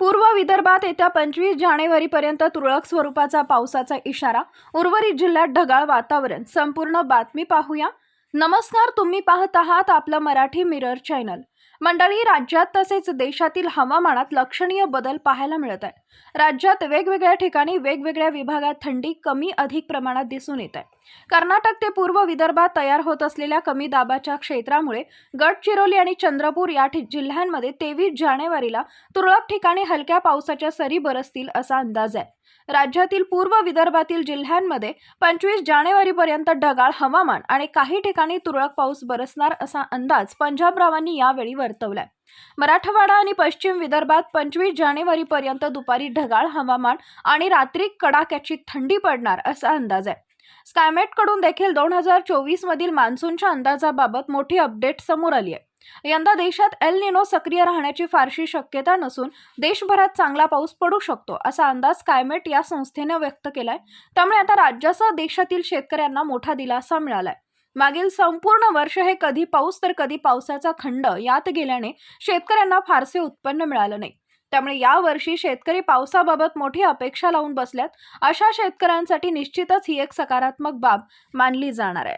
पूर्व विदर्भात येत्या पंचवीस जानेवारीपर्यंत तुरळक स्वरूपाचा पावसाचा इशारा उर्वरित जिल्ह्यात ढगाळ वातावरण. संपूर्ण बातमी पाहूया. नमस्कार तुम्ही पाहत आहात आपलं मराठी मिरर चॅनल. मंडळी राज्यात तसेच देशातील हवामानात लक्षणीय बदल पाहायला मिळत आहे राज्यात वेगवेगळ्या ठिकाणी वेगवेगळ्या विभागात थंडी कमी अधिक प्रमाणात दिसून येत आहे. कर्नाटक ते पूर्व विदर्भात तयार होत असलेल्या कमी दाबाच्या क्षेत्रामुळे गडचिरोली आणि चंद्रपूर या ठि- जिल्ह्यांमध्ये तेवीस जानेवारीला तुरळक ठिकाणी हलक्या पावसाच्या सरी बरसतील असा अंदाज आहे. राज्यातील पूर्व विदर्भातील जिल्ह्यांमध्ये पंचवीस जानेवारीपर्यंत ढगाळ हवामान आणि काही ठिकाणी तुरळक पाऊस बरसणार असा अंदाज पंजाबरावांनी यावेळी वर्तवलाय मराठवाडा आणि पश्चिम विदर्भात पंचवीस जानेवारीपर्यंत दुपारी ढगाळ हवामान आणि रात्री कडाक्याची थंडी पडणार असा अंदाज आहे. स्कायमेटकडून देखील दोन हजार चोवीस मधील मान्सूनच्या अंदाजाबाबत मोठी अपडेट समोर आली आहे. यंदा देशात एल निनो सक्रिय राहण्याची फारशी शक्यता नसून देशभरात चांगला पाऊस पडू शकतो असा अंदाज स्कायमेट या संस्थेनं व्यक्त केलाय. त्यामुळे आता राज्यासह देशातील शेतकऱ्यांना मोठा दिलासा मिळालाय. मागील संपूर्ण वर्ष हे कधी पाऊस तर कधी पावसाचा खंड यात गेल्याने शेतकऱ्यांना फारसे उत्पन्न मिळालं नाही. त्यामुळे यावर्षी शेतकरी पावसाबाबत मोठी अपेक्षा लावून बसल्यात अशा शेतकऱ्यांसाठी निश्चितच ही एक सकारात्मक बाब मानली जाणार आहे.